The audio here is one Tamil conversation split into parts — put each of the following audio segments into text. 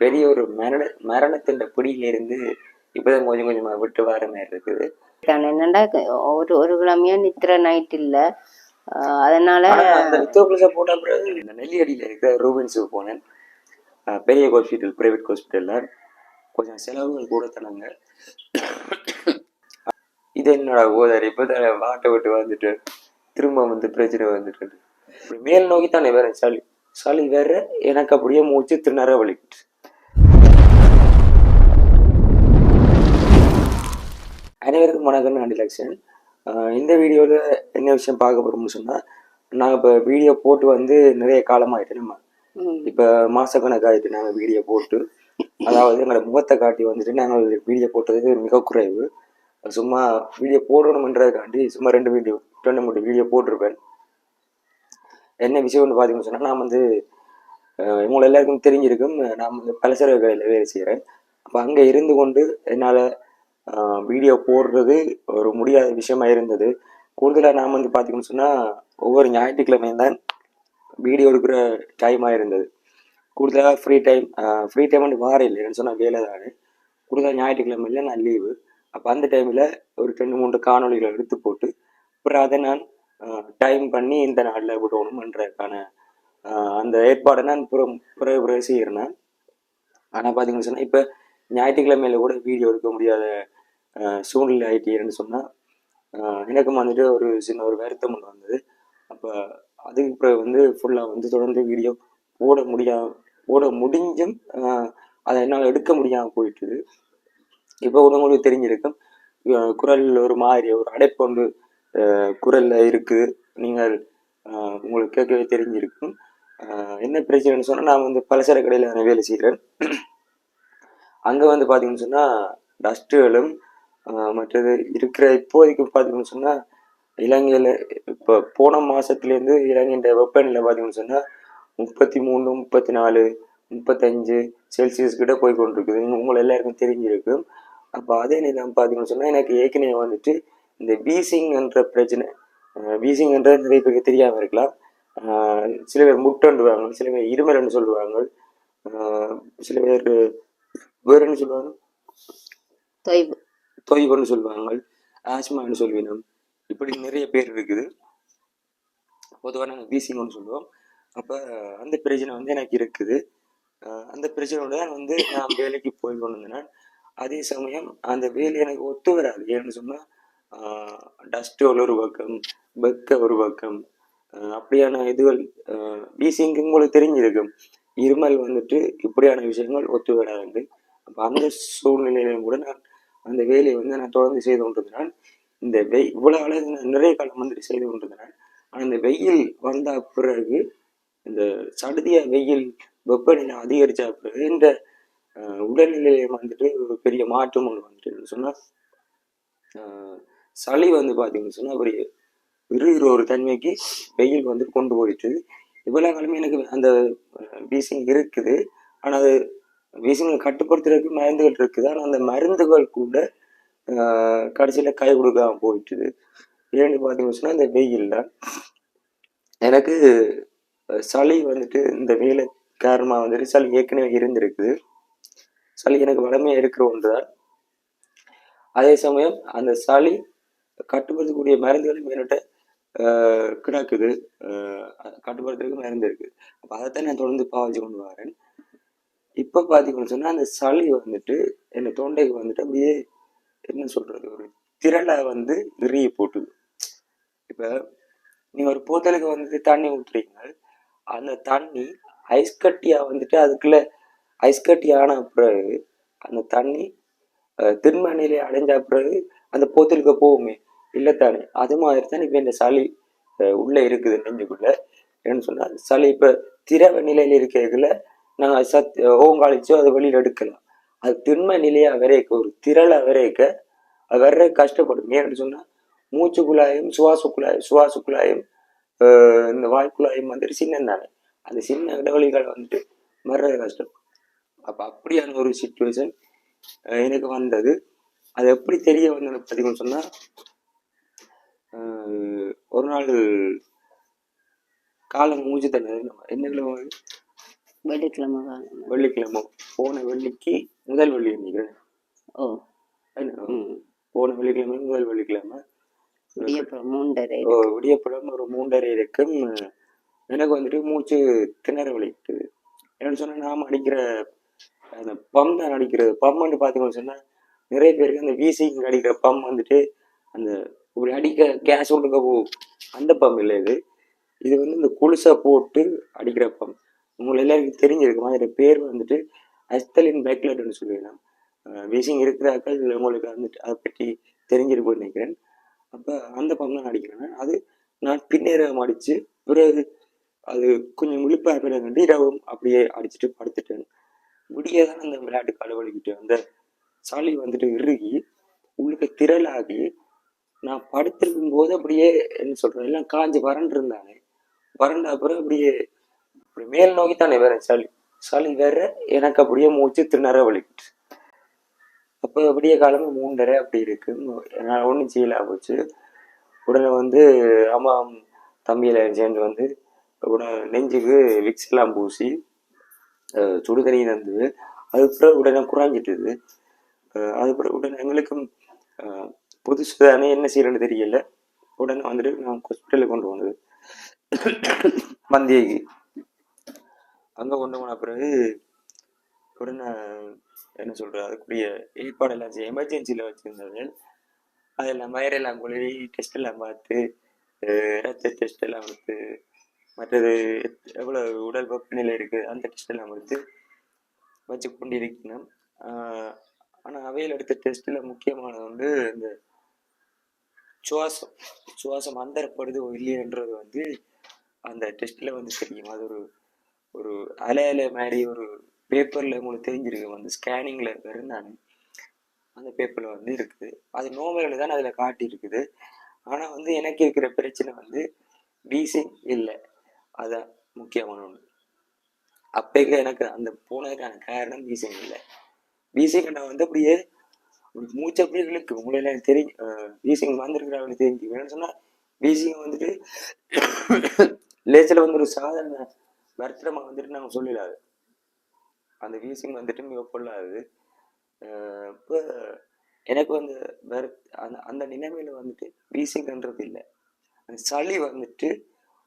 பெரிய ஒரு மரண மரணத்தின் பிடியிலிருந்து இப்பதான் கொஞ்சம் கொஞ்சமா விட்டு வர மாதிரி இருக்குது. தான் என்னண்டா ஒரு ஒரு கிழமையா நித்திர நைட் இல்ல. அதனால அந்த நித்தோகுலசா போட்ட பிறகு நெல்லியடியில இருக்கிற ரூபன்ஸுக்கு போனேன். பெரிய ஹாஸ்பிட்டல் பிரைவேட் ஹாஸ்பிட்டல்ல கொஞ்சம் செலவுகள் கூட தனாங்க இது என்னடா ஓதாரு? இப்போ வாட்டை விட்டு வந்துட்டு திரும்ப வந்து பிரச்சனை வந்துட்டு மேல் நோக்கி தானே வேற சளி. சளி வேற எனக்கு அப்படியே மூச்சு திணற வலிக்கிட்டு அனைவருக்கும் வணக்கம் நான் டிலக்ஷன் இந்த வீடியோவில் என்ன விஷயம் பார்க்க போகிறோம்னு சொன்னால் நாங்கள் இப்போ வீடியோ போட்டு வந்து நிறைய காலமாயிட்டு நம்ம. இப்போ மாதக்கணக்காயிட்டு நாங்கள் வீடியோ போட்டு அதாவது எங்களோட முகத்தை காட்டி வந்துட்டு நாங்கள் வீடியோ போட்டது மிக குறைவு. சும்மா வீடியோ போடணுன்றதுக்காண்டி சும்மா ரெண்டு வீடியோ ரெண்டு மூணு வீடியோ போட்டிருப்பேன். என்ன விஷயம்னு பார்த்தீங்கன்னு சொன்னால் நான் வந்து உங்களை எல்லாருக்கும் தெரிஞ்சிருக்கும். நான் வந்து பலசரக்கு கடையில் வேலை செய்கிறேன் அப்போ அங்கே இருந்து கொண்டு என்னால் வீடியோ போடுறது ஒரு முடியாத விஷயமா இருந்தது. கூடுதலாக நாம் வந்து பார்த்தீங்கன்னு சொன்னால் ஒவ்வொரு ஞாயிற்றுக்கிழமையும் தான் வீடியோ எடுக்கிற டைமாக இருந்தது. கூடுதலாக ஃப்ரீ டைம் ஃப்ரீ டைம் வந்து வார இல்லை சொன்னால் வேலை தானே கூடுதலாக ஞாயிற்றுக்கிழமையில நான் லீவு அப்போ அந்த டைமில் ஒரு ரெண்டு மூன்று காணொளிகளை எடுத்து போட்டு அப்புறம் அதை நான் டைம் பண்ணி இந்த நாளில் விடணுமன்றதுக்கான அந்த ஏற்பாடை நான் புறம் பிறகு பிறகு செய்கிறேன் ஆனால் பார்த்தீங்கன்னு சொன்னால் இப்போ ஞாயிற்றுக்கிழமையில கூட வீடியோ எடுக்க முடியாத சூழ்நிலை ஆயிட்டீங்கன்னு சொன்னால் எனக்கும் வந்துட்டு ஒரு சின்ன ஒரு வருத்தம் ஒன்று வந்தது. அப்போ அதுக்கு பிறகு வந்து ஃபுல்லாக வந்து தொடர்ந்து வீடியோ போட முடியா போட முடிஞ்சும் அதை என்னால் எடுக்க முடியாமல் போயிட்டுது. இப்போ கூட உங்களுக்கு தெரிஞ்சிருக்கும். ஆஹ் குரல் ஒரு மாதிரி ஒரு அடைப்பு ஒன்று இருக்குது நீங்கள் உங்களுக்கு கேட்கவே தெரிஞ்சிருக்கும். என்ன பிரச்சனைன்னு சொன்னால் நான் வந்து பலசர கடையில் நான் வேலை செய்கிறேன் அங்கே வந்து பார்த்தீங்கன்னு சொன்னால் டஸ்ட்டுகளும் மற்றது இருக்கிற இப்போதைக்கு பார்த்தீங்கன்னு சொன்னால் இலங்கையில் இப்போ போன மாதத்துலேருந்து இலங்கையின் வெப்பநிலை பார்த்தீங்கன்னு சொன்னால் முப்பத்தி மூணு முப்பத்தி நாலு முப்பத்தஞ்சு செல்சியஸ் கிட்ட போய் கொண்டிருக்குது உங்களை எல்லாருக்கும் தெரிஞ்சிருக்கும். அப்போ அதே நிலம் பார்த்தீங்கன்னு சொன்னால் எனக்கு ஏற்கனவே வந்துட்டு இந்த பீசிங் என்ற பிரச்சனை பீசிங் என்ற நிறைய பேருக்கு தெரியாமல் இருக்கலாம். சில பேர் முட்டன்றுவாங்க சில பேர் இருமல்னு சொல்லுவாங்க. சில பேர் வேற என்ன சொல்லுவாங்க. தொய்வு. தொய்வுன்னு சொல்லுவாங்க ஆஸ்மான்னு சொல்லுவினோம் இப்படி நிறைய பேர் இருக்குது. பொதுவாக நாங்கள் பீசிங்னு சொல்லுவோம். அப்போ அந்த பிரச்சனை வந்து எனக்கு இருக்குது. அந்த பிரச்சனையோட தான் வந்து நான் வேலைக்கு போய் கொண்டு அதே சமயம் அந்த வேலை எனக்கு ஒத்து வராது. ஏன்னு சொன்னால் டஸ்ட் ஒரு பக்கம் பெக்க ஒரு பக்கம் அப்படியான இதுகள் பீசிங்க்கு உங்களுக்கு தெரிஞ்சிருக்கும். இருமல் வந்துட்டு இப்படியான விஷயங்கள் ஒத்து வராது. அப்போ அந்த சூழ்நிலையிலும் கூட நான் அந்த வேலையை வந்து நான் தொடர்ந்து செய்து கொண்டிருந்தேன் இந்த வெய் இவ்வளோ அளவு நான் நிறைய காலம் வந்துட்டு செய்து கொண்டிருந்தேன் ஆனால் இந்த வெயில் வந்த பிறகு இந்த சடுதியா வெயில் வெப்பநிலை அதிகரிச்ச பிறகு இந்த அஹ், உடல்நிலையில வந்துட்டு ஒரு பெரிய மாற்றம் ஒன்று வந்துட்டு சொன்னா சளி வந்து பார்த்தீங்கன்னு சொன்னா ஒரு இருக்கிற ஒரு தன்மைக்கு வெயில் வந்து கொண்டு போயிட்டு இவ்வளவு காலமே எனக்கு அந்த வீசிங் இருக்குது. ஆனா அது வீசிங்கை கட்டுப்படுத்துறதுக்கு மருந்துகள் இருக்குது? ஆனால் அந்த மருந்துகள் கூட கடைசியில் கை கொடுக்காம போயிட்டுது. ஏன்னு பார்த்தீங்கன்னு சொன்னால் இந்த வெயில் தான் எனக்கு சளி வந்துட்டு இந்த வெயில காரணமாக வந்துட்டு சளி ஏற்கனவே இருந்திருக்குது. சளி எனக்கு வளமையாக இருக்கிற ஒன்றுதான் அதே சமயம் அந்த சளி கட்டுப்படுத்தக்கூடிய மருந்துகளும் என்னட்ட கிடக்குது. கட்டுப்படுத்துறதுக்கு மருந்து இருக்குது அப்போ அதைத்தான் நான் தொடர்ந்து பாவிச்சு கொண்டு வரேன். இப்போ பார்த்தீங்கன்னு சொன்னால் அந்த சளி வந்துட்டு என் தொண்டைக்கு வந்துட்டு அப்படியே என்ன சொல்றது ஒரு திரளை வந்து நிறைய போட்டுது. இப்போ நீங்கள் ஒரு போத்தலுக்கு வந்துட்டு தண்ணி ஊற்றுறீங்க அந்த தண்ணி ஐஸ் கட்டியாக வந்துட்டு அதுக்குள்ள ஐஸ் கட்டி ஆன பிறகு அந்த தண்ணி அஹ், நிலையை அடைஞ்ச பிறகு அந்த போத்தலுக்கு போகுமே. இல்லைத்தானே அது மாதிரி தான் இப்போ இந்த சளி உள்ளே இருக்குது நெஞ்சுக்குள்ள. என்னன்னு சொன்னால் சளி இப்போ திரவ நிலையில் இருக்கிறதுல நாங்கள் சத் ஓங்காலிச்சோ அதை வெளியில் எடுக்கலாம் அது திண்ம நிலையை விரைக்க ஒரு திரளை விரைக்க அது வர்ற கஷ்டப்படும். ஏன்னு சொன்னா மூச்சு குழாயும் சுவாச குழாயும் சுவாச குழாயும் இந்த வாய்க்குழாயும் வந்துட்டு சின்ன தானே அந்த சின்ன இடைவெளிகள் வந்துட்டு வர்றது கஷ்டம். அப்போ அப்படியான ஒரு சுச்சுவேஷன் எனக்கு வந்தது. அது எப்படி தெரிய வந்தது பார்த்தீங்கன்னு சொன்னா ஒரு நாள் காலம் மூச்சு தண்ணி நம்ம என்ன கிழமை வெள்ளிக்கிழமை வெள்ளிக்கிழமை. போன வெள்ளிக்கு முதல் வெள்ளி நினைக்கிறேன் ஓ. போன வெள்ளிக்கிழமை முதல் வெள்ளிக்கிழமை. விடியப்புறம் மூன்றரை ஓ, விடியப்படம் ஒரு மூன்றரை இருக்கும். எனக்கு வந்துட்டு மூச்சு திணற வலிக்குது என்னன்னு சொன்னா நாம அடிக்கிற அந்த பம் தான் அடிக்கிறது பம் வந்து பார்த்தீங்கன்னு சொன்னா நிறைய பேருக்கு அந்த வீசிங் அடிக்கிற பம் வந்துட்டு அந்த இப்படி அடிக்க கேஸ் விட்டுக்க போ அந்த பம் இல்லை இது இது வந்து இந்த குளிசை போட்டு அடிக்கிற பம். உங்களை எல்லாருக்கும் தெரிஞ்சிருக்கும் அதோட பேர் வந்துட்டு அஸ்தலின் பேக்லெட்னு சொல்லிடலாம் வீசிங் இருக்கிறாக்கள் உங்களுக்கு வந்துட்டு அதை பற்றி தெரிஞ்சிருக்கும்னு நினைக்கிறேன். அப்போ அந்த பம் தான் அடிக்கிறேன் அது நான் பின்னேறம் அடித்து பிறகு அது கொஞ்சம் விழிப்பாக பிறகு இரவும் அப்படியே அடிச்சுட்டு படுத்துட்டேன். முடியாதான் அந்த விளையாட்டு களவழிக்கிட்டு அந்த சளி வந்துட்டு இறுகி உள்ளுக்கு திரளாகி நான் படுத்திருக்கும் போது அப்படியே என்ன சொல்றது எல்லாம் காஞ்சி வறண்டு இருந்தானே வறண்ட அப்புறம் அப்படியே அப்படி மேல் நோக்கி தானே வேற சளி சளி வேற எனக்கு அப்படியே மூச்சு திணற வலிக்கிட்டு அப்போ அப்படியே காலமே மூன்றரை அப்படி இருக்கு. நான் ஒன்றும் செய்யலை போச்சு. உடனே வந்து அம்மா தம்பியில் சேர்ந்து வந்து உடனே நெஞ்சுக்கு விக்ஸ் எல்லாம் பூசி அஹ், சுடு தண்ணி அதுக்கப்புறம் உடனே குறைஞ்சிட்டுது. அதுக்கப்புறம் உடனே எங்களுக்கும் புதுசு தானே என்ன செய்யறேன்னு தெரியல. உடனே வந்துட்டு நான் ஹாஸ்பிட்டலுக்கு கொண்டு போனது. மந்தியைக்கு அங்கே கொண்டு போன பிறகு உடனே என்ன சொல்கிறது அதுக்குரிய ஏற்பாடெல்லாம் செய்ய எமர்ஜென்சியில் வச்சுருந்தார்கள் அதெல்லாம் வயரெல்லாம் குழி டெஸ்ட் எல்லாம் பார்த்து ரத்த டெஸ்ட் எல்லாம் எடுத்து மற்றது எவ்வளோ உடல் வெப்பநிலை இருக்குது அந்த டெஸ்ட் எல்லாம் எடுத்து வச்சு கொண்டிருக்கணும். ஆனால் அவையில் எடுத்த டெஸ்ட்டில் முக்கியமானது வந்து இந்த சுவாசம். சுவாசம் அந்தரப்படுது இல்லையன்றது வந்து அந்த டெஸ்ட்டில் வந்து தெரியும். அது ஒரு ஒரு அலை அலை மாதிரி ஒரு பேப்பரில் உங்களுக்கு தெரிஞ்சிருக்கு வந்து ஸ்கேனிங்கில் இருந்தாங்க அந்த பேப்பரில் வந்து இருக்குது. அது நோமல்னு தான் அதில் காட்டியிருக்குது. ஆனால் வந்து எனக்கு இருக்கிற பிரச்சனை வந்து வீசிங் இல்லை. அதுதான் முக்கியமான ஒன்று அப்பைக்கு எனக்கு அந்த போனதுக்கான காரணம் வீசிங் இல்லை. வீசிங் நான் வந்து அப்படியே ஒரு மூச்சு அப்படியே இழுக்கு உங்களை எனக்கு தெரியும் வீசிங் வந்திருக்கிறவங்களுக்கு தெரிஞ்சு வேணும்னு சொன்னால் வீசிங் வந்துட்டு லேசில் வந்து ஒரு சாதாரண வருத்தமா வந்துட்டு நாங்கள் சொல்லலாது அந்த வீசிங் வந்துட்டு மிக பொல்லாது இப்போ எனக்கு வந்து வேற அந்த அந்த நிலைமையில் வந்துட்டு வீசிங்ன்றது இல்லை. அந்த சளி வந்துட்டு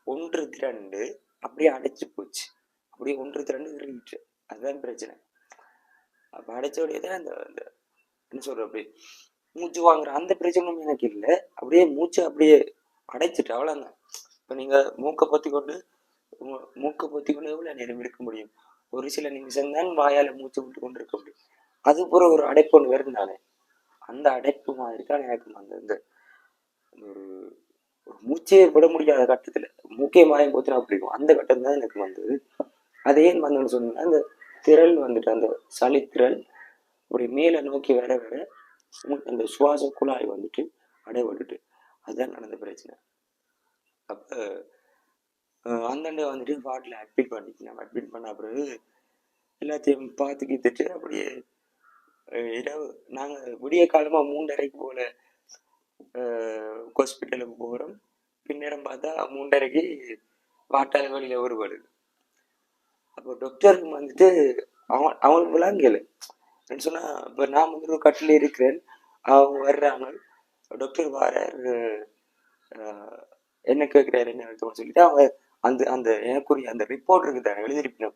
ஒன்று திரண்டு அப்படியே அடைச்சி போச்சு. அப்படியே ஒன்று திரண்டு இறுகிட்டு அதுதான் பிரச்சனை. அப்போ அடைச்சோடைய தான் அந்த அந்த என்ன சொல்கிற அப்படி மூச்சு வாங்குற அந்த பிரச்சனையும் எனக்கு இல்லை. அப்படியே மூச்சு அப்படியே அடைச்சிட்டு அவ்வளோதான் இப்போ நீங்கள் மூக்கை பற்றி கொண்டு மூக்கு பொத்தி உணவுல நேரம் இருக்க முடியும். ஒரு சில நிமிஷம் தான் வாயால மூச்சு விட்டு கொண்டு இருக்க முடியும். அது பூரா ஒரு அடைப்பு ஒன்று வருது அந்த அடைப்பு மாதிரி தான் எனக்கு அந்த இந்த ஒரு ஒரு மூச்சே விட முடியாத கட்டத்துல மூக்கே மாயம் போச்சுனா பிடிக்கும் அந்த கட்டம் தான் எனக்கு வந்தது. அது ஏன் வந்தோன்னு சொன்னா அந்த திரள் வந்துட்டு அந்த சளித்திரள் அப்படி மேலே நோக்கி வர வர அந்த சுவாச குழாய் வந்துட்டு அடைபட்டுட்டு அதுதான் நடந்த பிரச்சனை. அப்போ அந்தாண்டே வந்துட்டு வார்டில் அட்மிட் பண்ணிக்கலாம் அட்மிட் பண்ண பிறகு எல்லாத்தையும் பார்த்து கித்துட்டு அப்படியே இரவு நாங்கள் விடிய காலமாக மூன்றரைக்கு போல ஹாஸ்பிட்டலுக்கு போகிறோம் பின்னேரம் பார்த்தா மூன்றரைக்கு வாட்டாள வழியில் ஒருபடுது அப்போ டாக்டருக்கு வந்துட்டு அவன் அவங்களுக்குலாம் விளாங்கல. என்ன சொன்னால் இப்போ நான் வந்து ஒரு கட்டில் இருக்கிறேன் அவங்க வர்றாங்க. டாக்டர் வரார். என்ன கேட்குறாரு என்ன சொல்லிட்டு அவங்க அந்த அந்த எனக்குரிய அந்த ரிப்போர்ட் இருக்குது தானே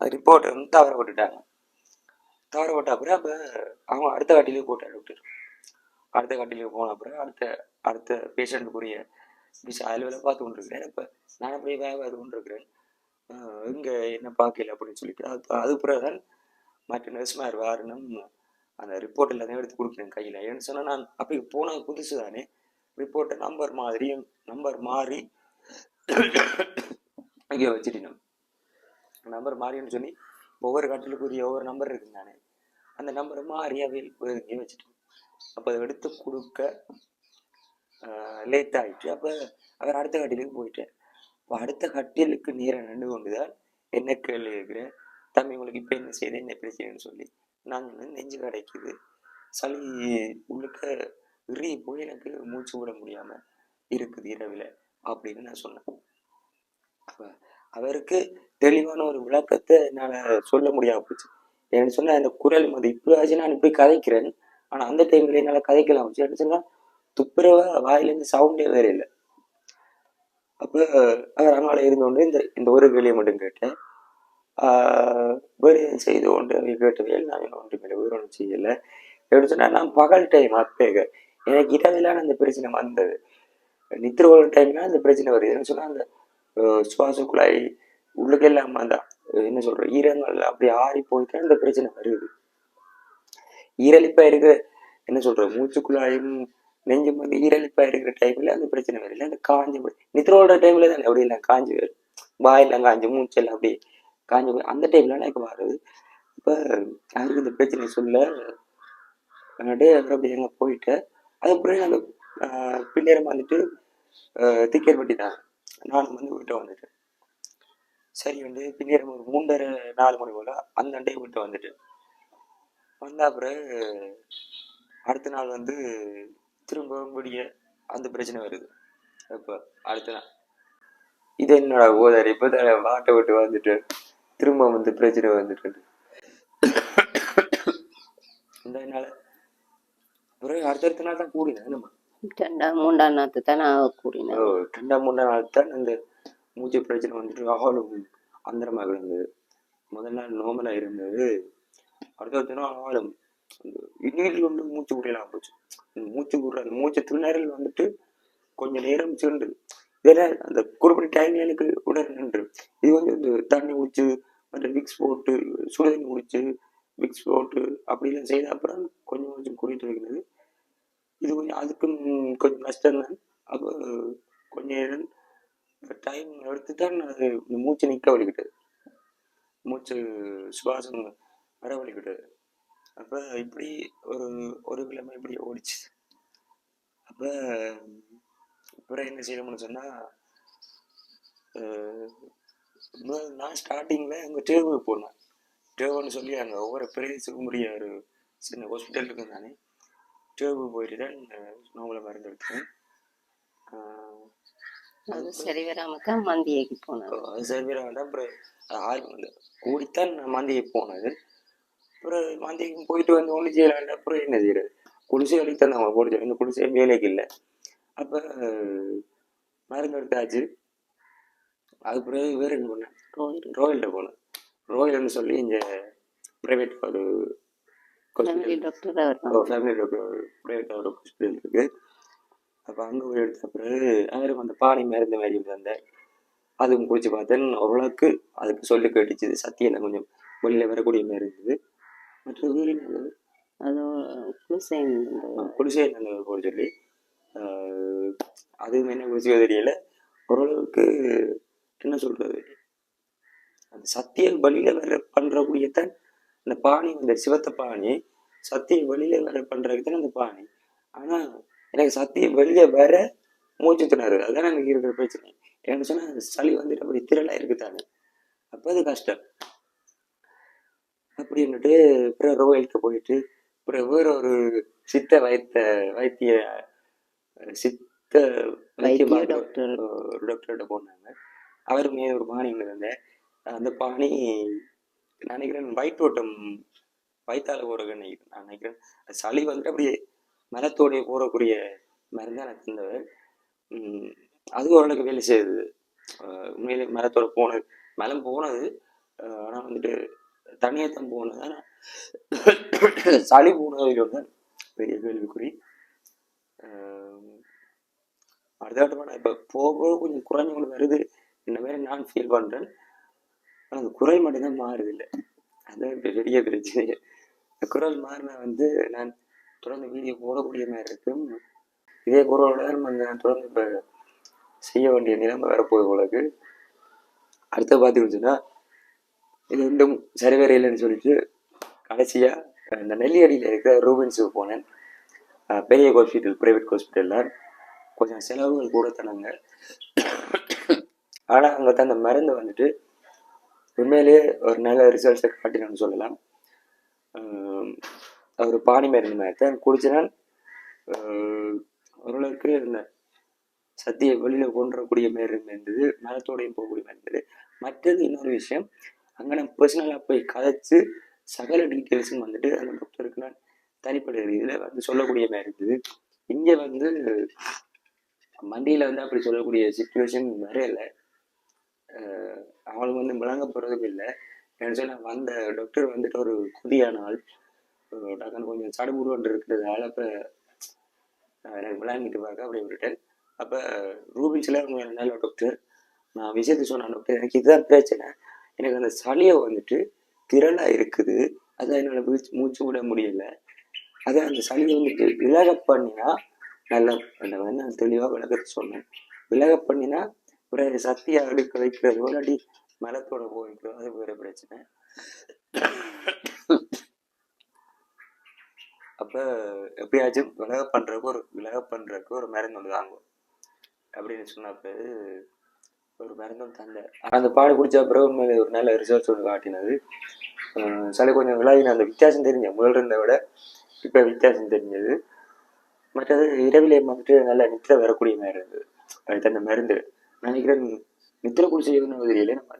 அந்த ரிப்போர்ட் வந்து தவற விட்டுட்டாங்க தவற அப்புறம் அப்போ அவங்க அடுத்த காட்டிலேயே போட்டார் டாக்டர் அடுத்த காட்டிலேயே போன அப்புறம் அடுத்த அடுத்த பேஷண்ட்டுக்குரிய விஷயம் அதில் வேலை பார்த்து கொண்டிருக்கிறேன். இப்போ நான் அப்படியே வேலை பார்த்து கொண்டிருக்கிறேன் இங்கே என்ன பார்க்கல அப்படின்னு சொல்லிட்டு அது அது பிறகுதான் மற்ற நர்ஸ்மார் வாரணும் அந்த ரிப்போர்ட் எல்லாத்தையும் எடுத்து கொடுக்குறேன் கையில். ஏன்னு சொன்னால் நான் அப்போ போனது புதுசு தானே ரிப்போர்ட்டை நம்பர் மாதிரியும் நம்பர் மாறி இங்கே வச்சுட்டேன் நம்பர் மாறின்னு சொல்லி ஒவ்வொரு கட்டிலுக்குரிய ஒவ்வொரு நம்பர் இருக்கு நான். அந்த நம்பர் மாறி இங்கே வச்சுட்டேன் அப்போ அதை எடுத்து கொடுக்க லேட் அப்போ அவர் அடுத்த கட்டிலுக்கு போயிட்டேன் அப்போ அடுத்த கட்டிலுக்கு நேரம் நின்று கொண்டுதான் என்ன கேள்வி கேட்குறேன்? தம்பி உங்களுக்கு இப்போ என்ன செய்யுது என்ன பிரச்சனைன்னு சொல்லி. நான் நெஞ்சு கிடைக்குது சளி உள்ளுக்க இறுகி போய் எனக்கு மூச்சு விட முடியாமல் இருக்குது இரவில். அப்படின்னு நான் சொன்னேன். அப்போ அவருக்கு தெளிவான ஒரு விளக்கத்தை என்னால் சொல்ல முடியாம போச்சு. என்ன சொன்னா அந்த குரல் வந்து இப்போயாச்சும் நான் இப்படி கதைக்கிறேன். ஆனா அந்த டைம்ல என்னால் கதைக்கலாம் போச்சு என்ன சொன்னால் துப்புரவா வாயிலேருந்து சவுண்டே வேற இல்லை. அப்போ அவர் அதனால் இருந்தோண்டு இந்த இந்த ஒரு கேள்வியை மட்டும் கேட்டேன். ஆஹ் வேறு செய்து கொண்டு கேட்ட வேலை நான் ஒன்றுமே ஒன்றும் இல்லை வேறு ஒன்றும் செய்யலை. எப்படி சொன்னால் நான் பகல் டைம் அப்பேக எனக்கு இரவிலான அந்த பிரச்சனை வந்தது. நித்திர வர டைம்ல அந்த பிரச்சனை வருது. என்ன சொன்னா அந்த சுவாச குழாய் உள்ளுக்கெல்லாம் அந்த என்ன சொல்ற ஈரங்கள் அப்படி ஆறி போயிட்டு அந்த பிரச்சனை வருது. ஈரலிப்பா இருக்கிற என்ன சொல்ற மூச்சு குழாயும் நெஞ்சும் வந்து ஈரலிப்பா இருக்கிற டைம்ல அந்த பிரச்சனை வருது. அந்த காஞ்சி போய் நித்திரோட டைம்ல தான் அப்படி எல்லாம் காஞ்சி வரும் வாயெல்லாம் காஞ்சி மூச்செல்லாம் அப்படி காஞ்சி போய் அந்த டைம்ல எனக்கு வருது இப்ப யாருக்கு இந்த பிரச்சனை சொல்ல அப்புறம் அப்படி எங்க போயிட்டு அதுக்கப்புறம் அந்த பின்னேரம் வந்துட்டு திக்கேற்பட்டி தான். நானும் வந்து வீட்டை வந்துட்டேன் சரி வந்து பின்னேரம் ஒரு மூன்றரை நாலு மணி போல அந்த அண்டையை வீட்டை வந்துட்டேன் வந்த அப்புறம் அடுத்த நாள் வந்து திரும்ப முடிய அந்த பிரச்சனை வருது. இப்போ அடுத்த நாள். இது என்னடா ஓதார்? இப்போ தான் வாட்டை விட்டு வந்துட்டு திரும்ப வந்து பிரச்சனை வந்துட்டு இந்த நாள். அப்புறம் அடுத்தடுத்த நாள் தான் கூடினேன் நம்ம ரெண்டாம் மூன்றாம் நாத்து தான் நான் கூறினேன் ரெண்டாம் மூன்றாம் நாள் தான் அந்த மூச்சு பிரச்சனை வந்துட்டு ஆளும் அந்தரமாக இருந்தது. முதல் நாள் நோமலாக இருந்தது. அடுத்த நாள் ஆளும் இன்னில் வந்து மூச்சு விடலாம் போச்சு. மூச்சு குடுற அந்த மூச்சு திருநேரில் வந்துட்டு கொஞ்சம் நேரம் சென்று இதெல்லாம் அந்த குறிப்பிட்ட டைம் எனக்கு உடனே நின்று இது வந்து இந்த தண்ணி குடிச்சு மற்ற விக்ஸ் போட்டு சுடுதண்ணி குடிச்சு விக்ஸ் போட்டு அப்படிலாம் செய்த அப்புறம் கொஞ்சம் கொஞ்சம் குறித்து இருக்கிறது இது கொஞ்சம் அதுக்கும் கொஞ்சம் நஷ்டம் தான். அப்போ கொஞ்சம் நேரம் டைம் எடுத்து தான் அது இந்த மூச்சு நிற்க வலிக்கிட்டது மூச்சு சுவாசம் வர வலிக்கிட்டது அப்போ இப்படி ஒரு ஒரு கிழமை இப்படி ஓடிச்சு. அப்போ அப்புறம் என்ன செய்யணும்னு சொன்னால் நான் ஸ்டார்டிங்கில் அங்கே டேவுக்கு போனேன். டேவுன்னு சொல்லி அங்கே ஒவ்வொரு பிரதேசத்துக்கும் உரிய ஒரு சின்ன ஹாஸ்பிட்டல் இருக்கும் தானே. டேவு போயிட்டு தான் நோம்பலை மருந்து எடுத்தேன். அது சரி வராம தான் மந்தியைக்கு போனேன் அது சரி வேண்டாம் அப்புறம் அது இல்லை கூடித்தான் நான் மந்தியை போனது. அப்புறம் மந்தியைக்கு போயிட்டு வந்து ஒன்றும் செய்யல வேண்டாம் அப்புறம் என்ன செய்யறது? குடிசை வழிக்கு தான் அவங்க போட்டு இந்த குடிசை வேலைக்கு இல்லை. அப்போ மருந்து எடுத்தாச்சு. அதுக்கு பிறகு வேறு என்ன பண்ணேன்? ரோயில் ரோயல்கிட்ட போனேன். ரோயல்னு சொல்லி இங்கே ப்ரைவேட் ஒரு ஃபேமிலி ஹாஸ்பிட்டல் டாக்டர் அவர் ஃபேமிலி டாக்டர் ப்ரைவேட் ஒரு ஹாஸ்பிட்டல் இருக்கு. அப்போ அங்கே போய் எடுத்த பிறகு அவருக்கு அந்த பானை மருந்து மாதிரி தந்தேன் அதுவும் குடிச்சு பார்த்தேன். ஓரளவுக்கு அதுக்கு சொல்லி கேட்டுச்சு. சத்தியம் கொஞ்சம் வெளியில் வரக்கூடிய மாதிரி இருந்தது. மற்ற வேறு அது குளுசைன் குடிசை நாங்கள் போட சொல்லி. அதுவும் என்ன குடிச்சோ தெரியல. ஓரளவுக்கு என்ன சொல்றது? அந்த சத்திய வழியில வர பண்றக்கூடியத்தான் அந்த பாணி அந்த சிவத்த பாணி சத்திய வெளியில வர பண்றதுக்கு தான் அந்த பாணி. ஆனா எனக்கு சத்திய வெளிய வர மூச்சு திணறு. அதுதான் எனக்கு இருக்கிற பிரச்சனை. ஏன்னு சொன்னா சளி வந்துட்டு அப்படி திரளா இருக்குதானே அப்ப அது கஷ்டம். அப்படின்னுட்டு அப்புறம் ரோயலுக்கு போயிட்டு அப்புறம் வேற ஒரு சித்த வைத்த வைத்திய சித்த வைத்திய டாக்டர். டாக்டர்கிட்ட போனாங்க. அவருமே ஒரு பாணி இருந்தேன் அந்த பாணி நினைக்கிறேன் வயிற்றோட்டம் வயிற்றால போகிற நினைக்கிறேன். நான் நினைக்கிறேன். அது சளி வந்துட்டு அப்படியே மரத்தோடைய போறக்கூடிய மருந்து எனக்கு தந்தவர் அது ஓரளவுக்கு வேலை செய்யுது. உண்மையிலே மரத்தோட போனது மலம் போனது ஆனால் வந்துட்டு தனியத்தம் போனது ஆனா சளி போனது தான் பெரிய கேள்விக்குறி. அடுத்த கட்டமாக நான் இப்போ போக போக கொஞ்சம் குறைஞ்சு கொண்டு வருது. இந்த மாதிரி நான் ஃபீல் பண்ணுறேன் ஆனால் அந்த குரல் மட்டும்தான் மாறுது இல்லை. அதுதான் இப்போ பெரிய பிரச்சனையே இந்த குரல் மாறினா வந்து நான் தொடர்ந்து வீடியோ போடக்கூடிய மாதிரி இருக்கும். இதே குரலோட நம்ம நான் தொடர்ந்து இப்போ செய்ய வேண்டிய நிலைமை வரப்போகுது உங்களுக்கு அடுத்த பார்த்துக்கிட்டுன்னா இது இன்னும் சரி இல்லைன்னு சொல்லிட்டு கடைசியாக இந்த நெல்லியடியில் இருக்கிற ரூபன்ஸுக்கு போனேன். பெரிய ஹாஸ்பிட்டல் ப்ரைவேட் ஹாஸ்பிட்டலில் கொஞ்சம் செலவுகள் கூட தனாங்க ஆனால் அங்கே தான் அந்த மருந்து வந்துட்டு உண்மையிலேயே ஒரு நல்ல ரிசல்ட்ஸை காட்டினு சொல்லலாம். அவர் ஒரு மருந்து மாதிரி குடிச்சனால் குடிச்சினால் ஓரளவுக்கு இந்த சத்திய வெளியில் கொண்டுறக்கூடிய மாதிரி இருந்தது மரத்தோடையும் போகக்கூடிய மாதிரி இருந்தது. மற்றது இன்னொரு விஷயம் அங்கே நான் பர்சனலாக போய் கதைச்சு சகல டீட்டெயில்ஸும் வந்துட்டு அந்த டாக்டருக்கு நான் தனிப்பட்ட இதில் வந்து சொல்லக்கூடிய மாதிரி இருந்தது. இங்கே வந்து மண்டியில் வந்து அப்படி சொல்லக்கூடிய சுச்சுவேஷன் வரையில. அவளுக்கு வந்து விளங்க போகிறதும் இல்லை. ஏன்னு சொன்னால் வந்த டாக்டர் வந்துட்டு ஒரு குதியான ஆள் டக்குன்னு கொஞ்சம் சடுமுருவன் இருக்கிறதால இப்போ எனக்கு விளங்கிட்டு பார்க்க அப்படி விட்டுட்டேன். அப்போ ரூபின்ஸில் அவங்க நல்ல டாக்டர் நான் விஷயத்தை சொன்னேன் டாக்டர் எனக்கு இதுதான் பிரச்சனை. எனக்கு அந்த சளியை வந்துட்டு திரளாக இருக்குது. அதான் என்னால் மூச்சு மூச்சு விட முடியல. அதை அந்த சளியை வந்துட்டு விலக பண்ணினா நல்லா அந்த நான் தெளிவாக விளக்கத்தை சொன்னேன். விலக பண்ணினா ஒரு சக்தியை அடுக்க வைக்கிறது இல்லாட்டி மலத்தோட போய்க்கிறோம் அது வேற பிரச்சனை. அப்ப எப்படியாச்சும் விலக பண்றதுக்கு ஒரு விலக பண்றதுக்கு ஒரு மருந்து ஒன்று வாங்குவோம். அப்படின்னு சொன்னப்ப ஒரு மருந்து ஒன்று அந்த பாடு குடிச்ச பிறகு உண்மையில ஒரு நல்ல ரிசர்ச் ஒன்று காட்டினது. சில கொஞ்சம் விலகின அந்த வித்தியாசம் தெரிஞ்ச முதல் இருந்த விட இப்போ வித்தியாசம் தெரிஞ்சது. மற்றது இரவிலே வந்துட்டு நல்ல நித்திர வரக்கூடிய மாதிரி இருந்தது அதுக்கு அந்த மருந்து. நினைக்கிறேன் நித்திரை குடிச்ச எதுன்னு தெரியல நம்ம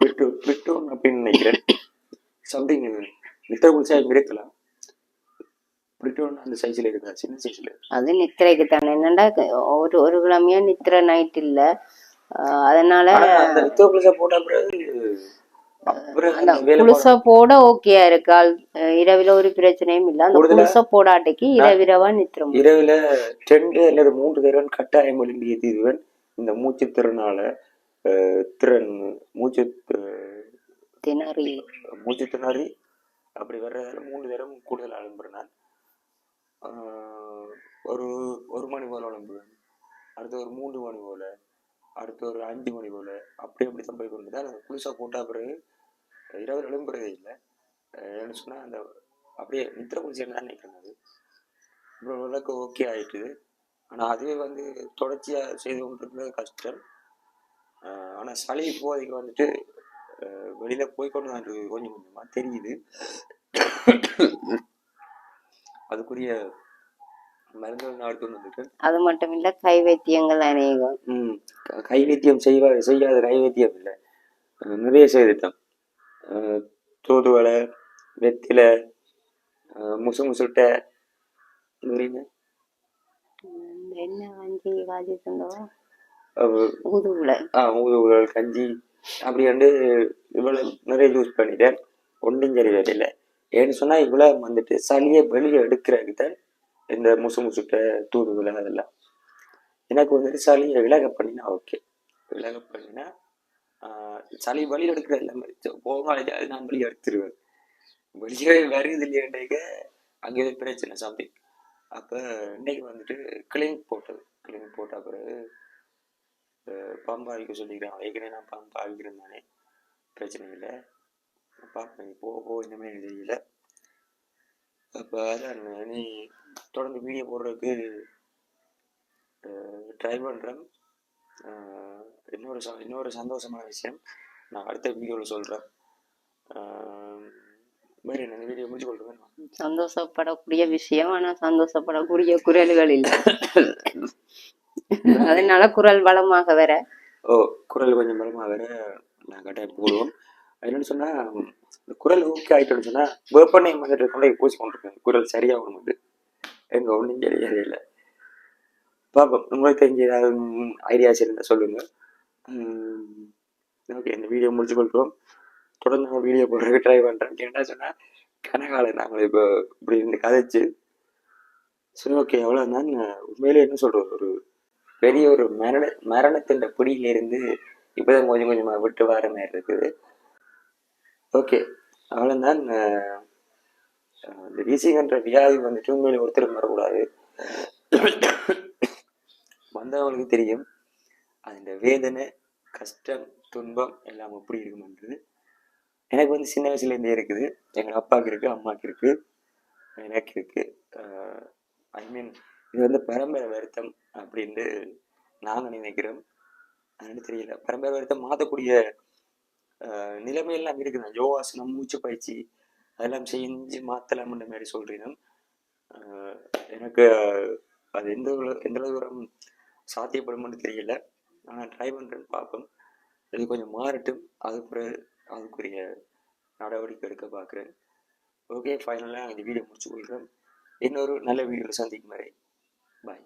விட்டு விட்டோம் அப்படின்னு நினைக்கிறேன். சம்திங் நித்திரை குடிச்சா இருக்கலாம் விட்டோம் அந்த சைஸ்ல இருக்கா? சின்ன சைஸ்ல அது நித்திரைக்கு தானே. என்னடா ஒரு ஒரு கிழமையா நித்திரை நைட் இல்ல. அதனால அந்த நித்திரை குடிச்சா போட்ட பிறகு குளிச போட ஓகேயா இருக்கு. ஆள் அஹ் இரவில ஒரு பிரச்சனையும் இல்ல. அந்த குளிச போடாட்டிக்கு இரவிரவா நித்திரம். இரவுல ரெண்டு அல்லது மூன்று தடவை கட்டாயம் எழும்பி ஏற்றிடுவேன் இந்த மூச்சு திறனால திறன் மூச்சு திணறி. மூச்சு திணறி அப்படி வர்றதால மூணு தரம் கூடுதல் எழும்புறேன் நான் ஒரு ஒரு மணி போல எழும்புவேன் அடுத்து ஒரு மூன்று மணி போல அடுத்து ஒரு அஞ்சு மணி போல அப்படி அப்படி தான் போய் கொண்டு தான் அந்த குளிசா போட்டா பிறகு இரவு எழும்புறதே இல்லை. ஏன்னு சொன்னா அந்த அப்படியே நித்திர குளிச்சேன்னு தான் நினைக்கிறேன் அது. அப்புறம் ஓரளவுக்கு ஓகே ஆயிட்டுது. ஆனா அதுவே வந்து தொடர்ச்சியா செய்து கொண்டிருக்கிறது கஷ்டம். ஆஹ் ஆனா சளி இப்போதைக்கு வந்துட்டு வெளியில போய் கொண்டு தான் இருக்கு கொஞ்சம் கொஞ்சமா தெரியுது. அதுக்குரிய மருந்துகள் நான் எடுத்து வந்துட்டு. அது மட்டும் இல்ல கை வைத்தியங்கள் அநேகம். ம் க- வைத்தியம் செய்வா செய்யாத கை வைத்தியம் இல்லை நிறைய செய்துட்டோம். அஹ் தூதுவளை வெத்திலை முசு முசுட்டை என்ன காஜி தந்தவா? அஹ் ஊதுகுல ஆ ஊதுகுழல் கஞ்சி. அப்படி வந்து இவ்வளோ நிறைய யூஸ் பண்ணிட்டேன். ஒன்றும் சரி வரையில ஏன்னு சொன்னால் இவ்வளோ வந்துட்டு சளியை வெளியே எடுக்கிறதுக்கு தான் இந்த முசு முசுட்டை தூதுவளை அதெல்லாம் எனக்கு வந்துட்டு சளியை விலக பண்ணினா ஓகே விலக பண்ணினா சளி வெளியே எடுக்கிறது எல்லாமே போகாது அது நான் வெளியே எடுத்துருவேன். வெளியே வருது இல்லையாண்டேக்க அங்கே பிரச்சனை சம்திங் அப்போ இன்னைக்கு வந்துட்டு கிளினிக் போட்டது. கிளினிக் போட்ட பிறகு பம்பு அழிக்க சொல்லிக்கிறேன் ஏற்கனவே நான் பம்பு அழிக்கிறேன் தானே பிரச்சனை இல்லை. பார்ப்பேன் போக போக இன்னுமே எனக்கு தெரியல. அப்போ அதான் நீ தொடர்ந்து வீடியோ போடுறதுக்கு ட்ரை பண்ணுறேன் இன்னொரு ச இன்னொரு சந்தோஷமான விஷயம். நான் அடுத்த வீடியோவில் சொல்கிறேன் மாதிரி இந்த வீடியோ முடிச்சு கொள்றேன் சந்தோஷப்படக்கூடிய விஷயம் ஆனா சந்தோஷப்படக்கூடிய குரல்கள் இல்லை. அதனால குரல் வளமாக வர. ஓ குரல் கொஞ்சம் பலமாக வேற நான் கட்டாயம் போடுவோம். என்னன்னு சொன்னா இந்த குரல் ஓகே ஆயிட்டோன்னு சொன்னா வேப்பனையும் வந்துட்டு போய் பூசி கொண்டிருக்கேன் குரல் சரியாகணும் வந்து எங்க ஒன்றும் தெரியல பார்ப்போம் உங்களுக்கு தெரிஞ்ச ஏதாவது ஐடியாஸ் இருந்தால் சொல்லுங்க. ஓகே இந்த வீடியோ முடிச்சு கொள்கிறோம் தொடர்ந்து நான் வீடியோ போடுறதுக்கு ட்ரை பண்ணுறேன் என்ன சொன்னால் கனகாலை நாங்கள் இப்போ இப்படி இருந்து கதைச்சு சரி ஓகே அவ்வளோதான் உண்மையிலே என்ன சொல்கிறது ஒரு பெரிய ஒரு மரண மரணத்தின் பிடியிலிருந்து இப்போதான் கொஞ்சம் கொஞ்சமாக விட்டு வர மாதிரி இருக்குது. ஓகே அவ்வளோதான் இந்த வீசிங்கன்ற வியாதி வந்துட்டு உண்மையிலே ஒருத்தர் வரக்கூடாது. வந்தவங்களுக்கு தெரியும். அந்த வேதனை கஷ்டம் துன்பம் எல்லாம் எப்படி இருக்குமென்றது. எனக்கு வந்து சின்ன வயசுலேருந்தே இருக்குது. எங்கள் அப்பாவுக்கு இருக்குது அம்மாவுக்கு இருக்குது எனக்கு இருக்குது ஐ மீன் இது வந்து பரம்பரை வருத்தம் அப்படின்ட்டு நாங்கள் நினைக்கிறோம். அதனால தெரியல. பரம்பரை வருத்தம் மாற்றக்கூடிய நிலைமையெல்லாம் இருக்குது. யோகாசனம் மூச்சு பயிற்சி அதெல்லாம் செஞ்சு மாற்றலாம்ன்ற மாதிரி சொல்கிறேன் எனக்கு அது எந்த எந்த தூரம் சாத்தியப்படும்னு தெரியல. ஆனால் ட்ரை பண்ணுறேன்னு பார்ப்போம். இது கொஞ்சம் மாறட்டும். அதுக்கு பிறகு அதுக்குரிய நடவடிக்கை எடுக்க பார்க்குறேன். ஓகே ஃபைனலாக இந்த வீடியோ முடிச்சு கொள்கிறேன். இன்னொரு நல்ல வீடியோவில் சந்திக்கும் வரை பாய்